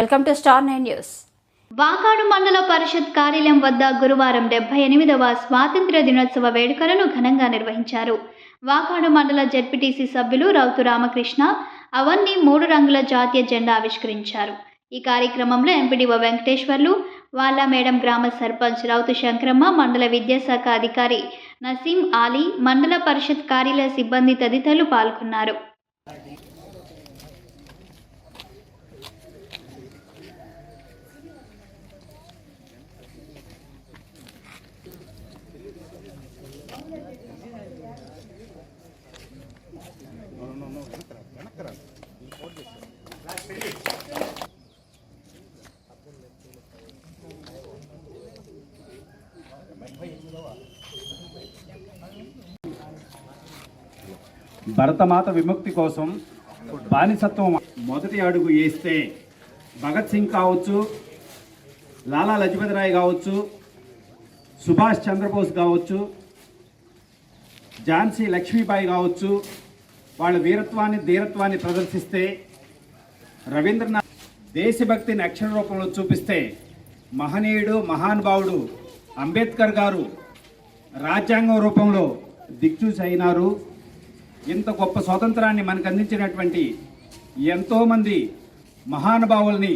Welcome to star nine news. Vakadu మండల పరిషత్ కార్యాలయం వద్ద గురువారం డెబ్బై ఎనిమిదవ స్వాతంత్ర్య దినోత్సవ వేడుకలను ఘనంగా నిర్వహించారు. వాకాడు మండల జెడ్పీటీసీ సభ్యులు రౌతు రామకృష్ణ అవన్నీ మూడు రంగుల జాతీయ జెండా ఆవిష్కరించారు. ఈ కార్యక్రమంలో ఎంపీడీఓ వెంకటేశ్వర్లు వాళ్ళ మేడం గ్రామ సర్పంచ్ రౌతు శంకరమ్మ మండల విద్యాశాఖ అధికారి నసీం ఆలీ మండల పరిషత్ కార్యాలయ సిబ్బంది తదితరులు పాల్గొన్నారు. భరతమాత విముక్తి కోసం బానిసత్వం మొదటి అడుగు వేస్తే భగత్ సింగ్ కావచ్చు లాలా లజపతి రాయ్ కావచ్చు సుభాష్ చంద్రబోస్ కావచ్చు ఝాన్సీ లక్ష్మీబాయి కావచ్చు వాళ్ళ వీరత్వాన్ని ధీరత్వాన్ని ప్రదర్శిస్తే రవీంద్రనాథ్ దేశభక్తిని అక్షర రూపంలో చూపిస్తే మహనీయుడు మహానుభావుడు అంబేద్కర్ గారు రాజ్యాంగం రూపంలో దిక్చూసి అయినారు. ఇంత గొప్ప స్వాతంత్రాన్ని మనకు అందించినటువంటి ఎంతోమంది మహానుభావుల్ని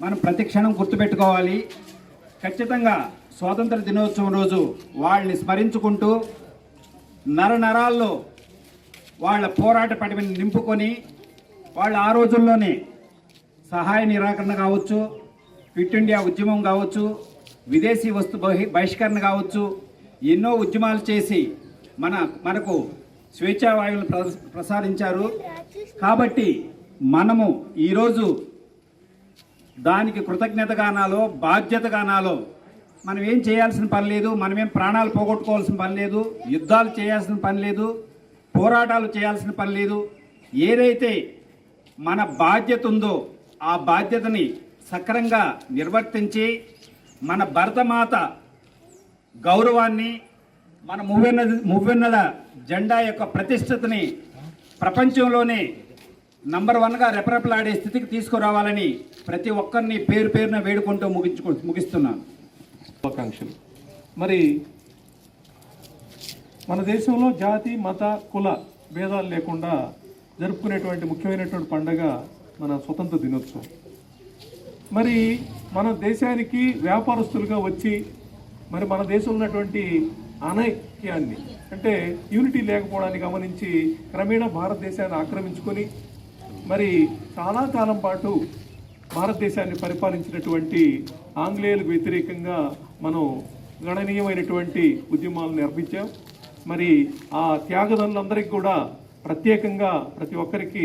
మనం ప్రతి క్షణం గుర్తుపెట్టుకోవాలి. ఖచ్చితంగా స్వాతంత్ర దినోత్సవం రోజు వాళ్ళని స్మరించుకుంటూ నరనరాల్లో వాళ్ళ పోరాట పటిమని నింపుకొని వాళ్ళు ఆ రోజుల్లోనే సహాయ నిరాకరణ కావచ్చు ఫిట్ ఇండియా ఉద్యమం కావచ్చు విదేశీ వస్తు బహి బహిష్కరణ కావచ్చు ఎన్నో ఉద్యమాలు చేసి మన మనకు స్వేచ్ఛావాయువులు ప్రసారించారు ప్రసాదించారు. కాబట్టి మనము ఈరోజు దానికి కృతజ్ఞతగానాలో బాధ్యతగానాలో బాధ్యత మనం ఏం చేయాల్సిన పని లేదు మనమేం ప్రాణాలు పోగొట్టుకోవాల్సిన పని లేదు యుద్ధాలు చేయాల్సిన పని లేదు పోరాటాలు చేయాల్సిన పని లేదు. ఏదైతే మన బాధ్యత ఉందో ఆ బాధ్యతని సక్రంగా నిర్వర్తించి మన భరతమాత గౌరవాన్ని మన మువ్వెన్న మువ్వెన్నెల జెండా యొక్క ప్రతిష్టతని ప్రపంచంలోనే నంబర్ వన్గా రెపరెపలాడే స్థితికి తీసుకురావాలని ప్రతి ఒక్కరిని పేరు పేరున వేడుకుంటూ ముగించుకు ముగిస్తున్నాను. శుభాకాంక్షలు. మరి మన దేశంలో జాతి మత కుల భేదాలు లేకుండా జరుపుకునేటువంటి ముఖ్యమైనటువంటి పండగ మన స్వతంత్ర దినోత్సవం. మరి మన దేశానికి వ్యాపారస్తులుగా వచ్చి మరి మన దేశంలో ఉన్నటువంటి అనైక్యాన్ని అంటే యూనిటీ లేకపోవడాన్ని గమనించి క్రమేణా భారతదేశాన్ని ఆక్రమించుకొని మరి చాలా కాలం పాటు భారతదేశాన్ని పరిపాలించినటువంటి ఆంగ్లేయులకు వ్యతిరేకంగా మనం గణనీయమైనటువంటి ఉద్యమాలను నిర్మించాం. మరి ఆ త్యాగదనులందరికీ కూడా ప్రత్యేకంగా ప్రతి ఒక్కరికి